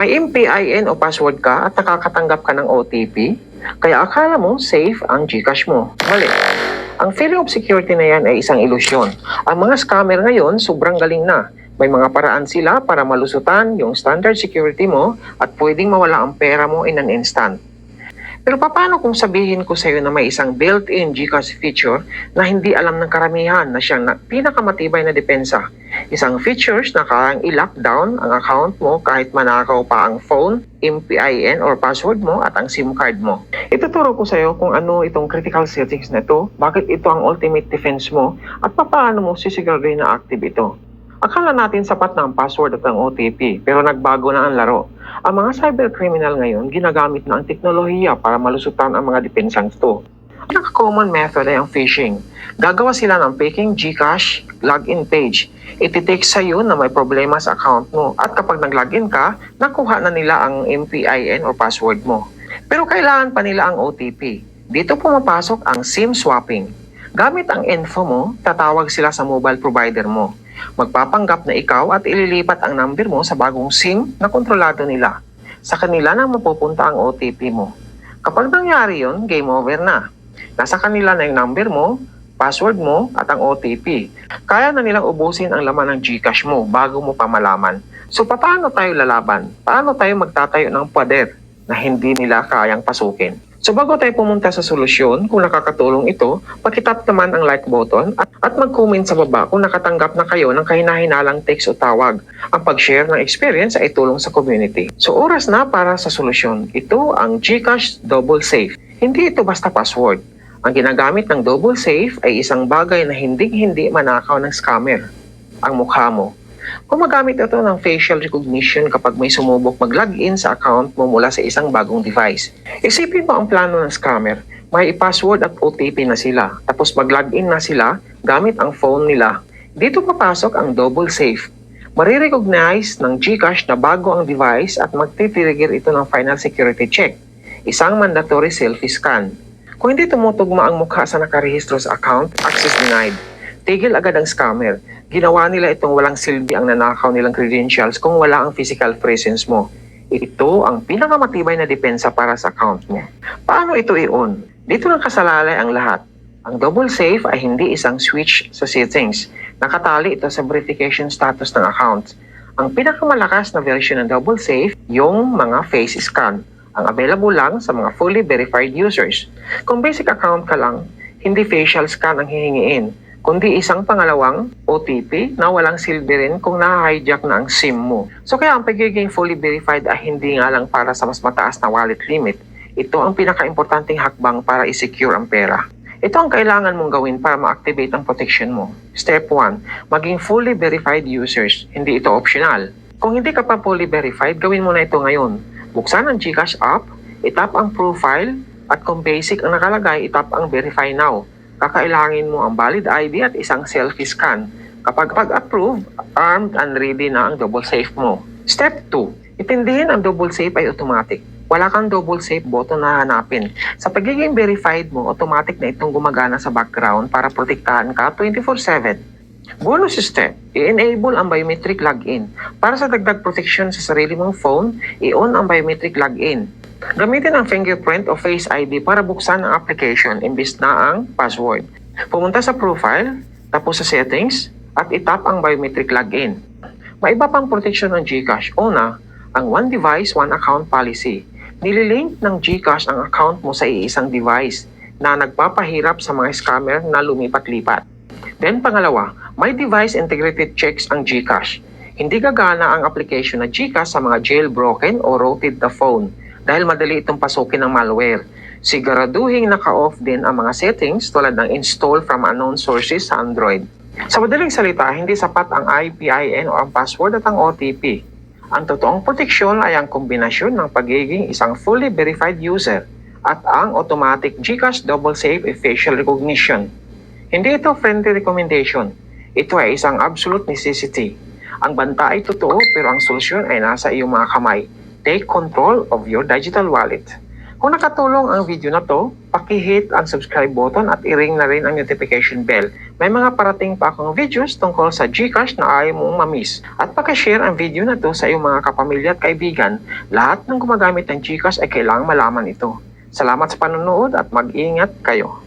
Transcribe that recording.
May MPIN o password ka at nakakatanggap ka ng OTP, kaya akala mo safe ang GCash mo. Mali. Ang feeling of security na yan ay isang ilusyon. Ang mga scammer ngayon sobrang galing na. May mga paraan sila para malusutan yung standard security mo at pwedeng mawala ang pera mo in an instant. Pero paano kung sabihin ko sa iyo na may isang built-in GCash feature na hindi alam ng karamihan na siyang na, pinakamatibay na depensa? Isang features na kayang i-lockdown ang account mo kahit manakaw pa ang phone, MPIN or password mo at ang SIM card mo. Ituturo ko sa iyo kung ano itong critical settings na ito, bakit ito ang ultimate defense mo, at paano mo sisiguraduhin na active ito. Akala natin sapat na ang password at ang OTP, pero nagbago na ang laro. Ang mga cybercriminal ngayon, ginagamit na ang teknolohiya para malusutan ang mga depensang ito. Ang common method ay ang phishing. Gagawa sila ng faking GCash login page. Ititake sa iyo na may problema sa account mo at kapag nag-login ka, nakuha na nila ang MPIN or password mo. Pero kailangan pa nila ang OTP. Dito pumapasok ang SIM swapping. Gamit ang info mo, tatawag sila sa mobile provider mo. Magpapanggap na ikaw at ililipat ang number mo sa bagong SIM na kontrolado nila. Sa kanila na mapupunta ang OTP mo. Kapag nangyari yon, game over na. Nasa kanila na yung number mo, password mo at ang OTP. Kaya na nilang ubusin ang laman ng GCash mo bago mo pa malaman. So paano tayo lalaban? Paano tayo magtatayo ng pader na hindi nila kayang pasukin? So bago tayo pumunta sa solusyon, kung nakakatulong ito, pakitap naman ang like button at, at mag-comment sa baba kung nakatanggap na kayo ng kahinahinalang text o tawag. Ang pag-share ng experience ay tulong sa community. So oras na para sa solusyon. Ito ang GCash Double Safe. Hindi ito basta password. Ang ginagamit ng Double Safe ay isang bagay na hindi-hindi manakaw ng scammer. Ang mukha mo. Gumagamit ito ng facial recognition kapag may sumubok mag-login sa account mo mula sa isang bagong device. Isipin mo ang plano ng scammer. May password at OTP na sila. Tapos mag-login na sila gamit ang phone nila. Dito papasok ang double safe. Marirecognize ng GCash na bago ang device at magtitrigger ito ng final security check. Isang mandatory selfie scan. Kung hindi tumutugma ang mukha sa nakarehistro sa account, access denied. Tigil agad ang scammer. Ginawa nila itong walang silbi ang nanakaw nilang credentials kung wala ang physical presence mo. Ito ang pinakamatibay na depensa para sa account mo. Paano ito i-on? Dito lang kasalalay ang lahat. Ang double safe ay hindi isang switch sa settings. Nakatali ito sa verification status ng account. Ang pinakamalakas na version ng double safe, yung mga face scan. Ang available lang sa mga fully verified users. Kung basic account ka lang, hindi facial scan ang hihingiin kundi isang pangalawang OTP na walang silbi rin kung na-hijack na ang SIM mo. So kaya ang pagiging fully verified ay hindi nga lang para sa mas mataas na wallet limit. Ito ang pinaka-importanting hakbang para i-secure ang pera. Ito ang kailangan mong gawin para ma-activate ang protection mo. Step 1. Maging fully verified users. Hindi ito optional. Kung hindi ka pa fully verified, gawin mo na ito ngayon. Buksan ang GCash app, itap ang profile, at kung basic ang nakalagay, itap ang verify now kakailangin mo ang valid ID at isang selfie scan. Kapag pag-approve, armed and ready na ang double safe mo. Step 2. Itindihin ang double safe ay automatic. Wala kang double safe button na hanapin. Sa pagiging verified mo, automatic na itong gumagana sa background para protektahan ka 24-7. Bonus step, i-enable ang biometric login. Para sa dagdag protection sa sarili mong phone, i-on ang biometric login. Gamitin ang fingerprint o Face ID para buksan ang application imbis na ang password. Pumunta sa profile, tapos sa settings, at itap ang biometric login. May iba pang protection ng GCash. Una, ang One Device, One Account Policy. Nililink ng GCash ang account mo sa iisang device na nagpapahirap sa mga scammer na lumipat-lipat. Then pangalawa, may device integrated checks ang GCash. Hindi gagana ang application na GCash sa mga jailbroken o rooted na phone dahil madali itong pasukin ng malware. Siguraduhin naka-off din ang mga settings tulad ng install from unknown sources sa Android. Sa madaling salita, hindi sapat ang IPIN o ang password at ang OTP. Ang totoong proteksyon ay ang kombinasyon ng pagiging isang fully verified user at ang automatic GCash Double Safe e Facial Recognition. Hindi ito friendly recommendation. Ito ay isang absolute necessity. Ang banta ay totoo pero ang solusyon ay nasa iyong mga kamay. Take control of your digital wallet. Kung nakatulong ang video na to, pakihit ang subscribe button at i-ring na rin ang notification bell. May mga parating pa akong videos tungkol sa Gcash na ayaw mong mamiss. At pakishare ang video na to sa iyong mga kapamilya at kaibigan. Lahat ng gumagamit ng Gcash ay kailangang malaman ito. Salamat sa panonood at mag-ingat kayo.